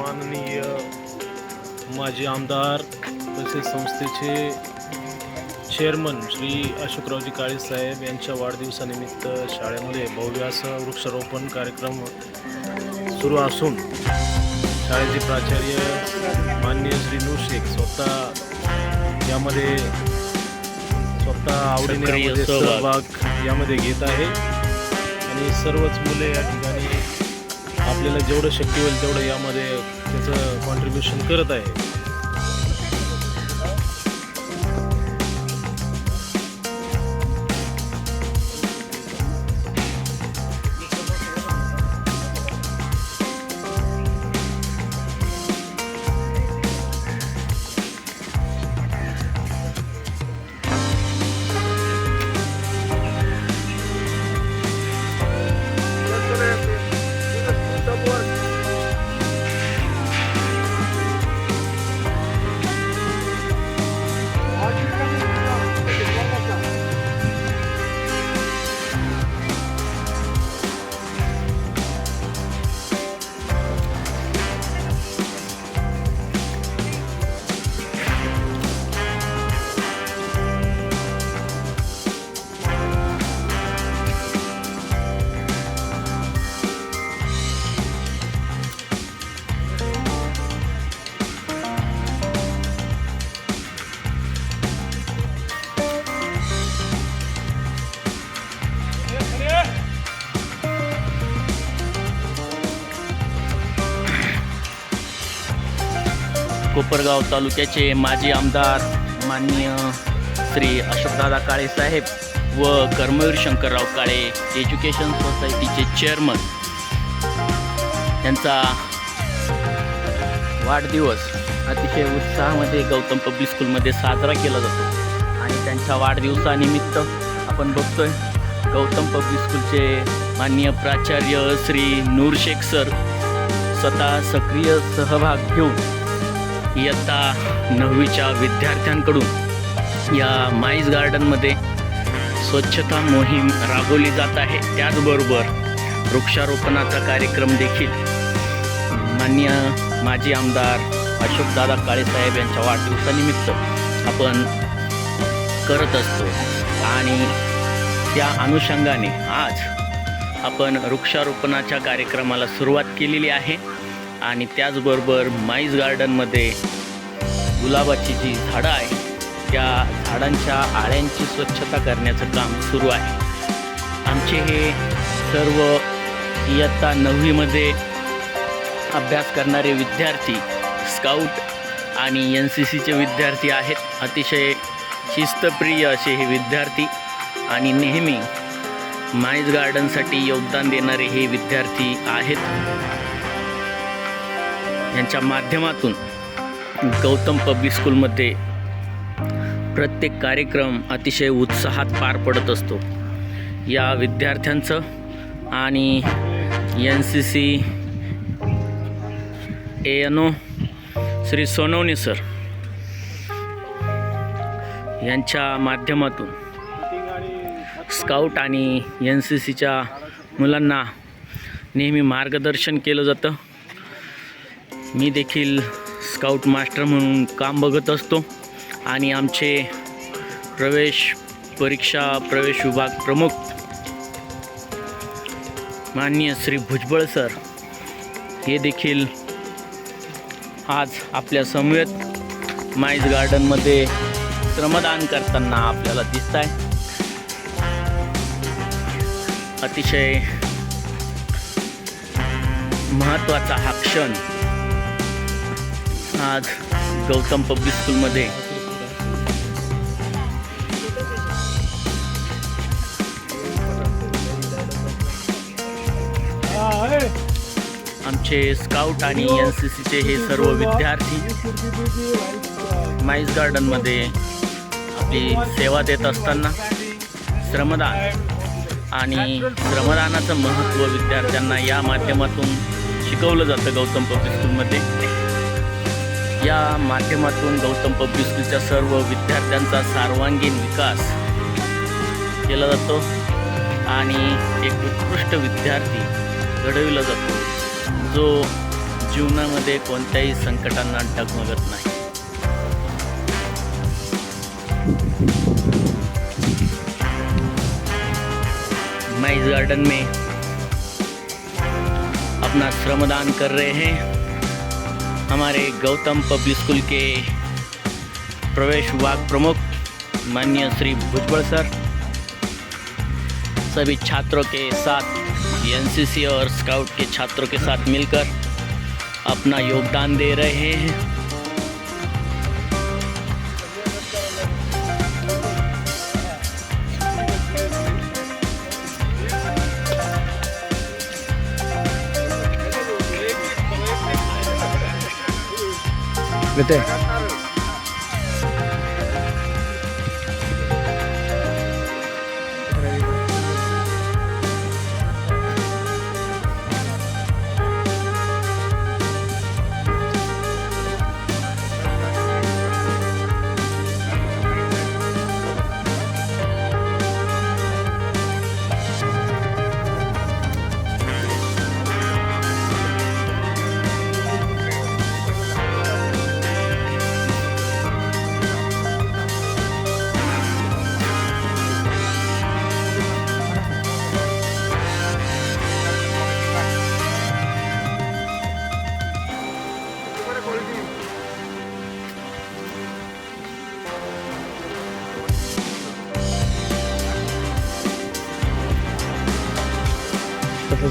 माननीय माजी आमदार तसेच संस्थेचे चेअरमन श्री अशोकरावजी काळे साहेब यांच्या वाढदिवसानिमित्त शाळेमध्ये भव्य असा वृक्षारोपण कार्यक्रम सुरू असून शाळेचे प्राचार्य माननीय श्री नूर शेख स्वतः यामध्ये स्वतः आवडीने. सहभाग यामध्ये घेत आहे आणि सर्वच मुले या ठिकाणी आपल्याला जेवढं शक्य होईल तेवढं यामध्ये त्याचं कॉन्ट्रीब्युशन करत आहे. कोपरगाव तालुक्याचे माजी आमदार माननीय श्री अशोकदादा काळे साहेब व कर्मवीर शंकरराव काळे एज्युकेशन सोसायटीचे चेअरमन. यांचा वाढदिवस अतिशय उत्साहामध्ये गौतम पब्लिक स्कूलमध्ये साजरा केला जातो. आणि त्यांच्या वाढदिवसानिमित्त आपण बघतोय गौतम पब्लिक स्कूलचे माननीय प्राचार्य श्री नूरशेख सर स्वतः सक्रिय सहभाग घेऊन इयत्ता नववीच्या विद्यार्थ्यांकडून या माईज गार्डनमध्ये स्वच्छता मोहीम राबवली जात आहे. त्याचबरोबर वृक्षारोपणाचा कार्यक्रम देखील मान्य माजी आमदार अशोकदादा काळेसाहेब यांच्या वाढदिवसानिमित्त आपण करत असतो. आणि त्या अनुषंगाने आज आपण वृक्षारोपणाच्या कार्यक्रमाला सुरुवात केलेली आहे. आणि त्याचबरोबर माईज गार्डनमध्ये गुलाबाची जी झाडं आहे त्या झाडांच्या आळ्यांची स्वच्छता करण्याचं काम सुरू आहे. आमचे हे सर्व इयत्ता नववीमध्ये अभ्यास करणारे विद्यार्थी स्काउट आणि एन सी सीचे विद्यार्थी आहेत. अतिशय शिस्तप्रिय असे हे विद्यार्थी आणि नेहमी माईज गार्डनसाठी योगदान देणारे हे विद्यार्थी आहेत. यांच्या माध्यमातून गौतम पब्लिक स्कूलमध्ये प्रत्येक कार्यक्रम अतिशय उत्साहात पार पडत असतो. या विद्यार्थ्यांचं आणि N C C A N O Shri Sonawane sir यांच्या माध्यमातून स्काउट आणि एन सी सीच्या मुलांना नेहमी मार्गदर्शन केलं जातं. मी देखील स्काउट मास्टर म्हणून काम बघत असतो आणि आमचे प्रवेश परीक्षा प्रवेश विभाग प्रमुख माननीय श्री भुजबळ सर हे देखील आज आपल्या समवेत माईज गार्डनमध्ये श्रमदान करताना आपल्याला दिसत आहे अतिशय महत्त्वाचा हा क्षण आज गौतम पब्लिक स्कूलमध्ये. आमचे स्काउट आणि एन सी सीचे हे सर्व विद्यार्थी माईस गार्डनमध्ये आपली सेवा देत असताना श्रमदान आणि श्रमदानाचं महत्त्व विद्यार्थ्यांना या माध्यमातून शिकवलं जातं गौतम पब्लिक स्कूलमध्ये. या माध्यमातून गौतम पब्लिक स्कूलच्या सर्व विद्यार्थ्यांचा सर्वांगीण विकास केला जातो आणि एक उत्कृष्ट विद्यार्थी घडविला जातो जो जीवनामध्ये कोणत्याही संकटांना डगमगत नाही. मैं इस गार्डन में अपना श्रमदान कर रहे हैं। हमारे गौतम पब्लिक स्कूल के प्रवेश विभाग प्रमुख माननीय श्री भुजबल सर, सभी छात्रों के साथ, एनसीसी और स्काउट के छात्रों के साथ मिलकर अपना योगदान दे रहे हैं। Vete.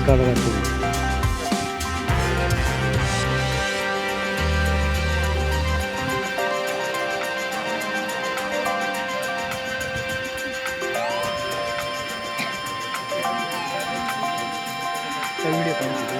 깔아가지고. 자 위에 던지고.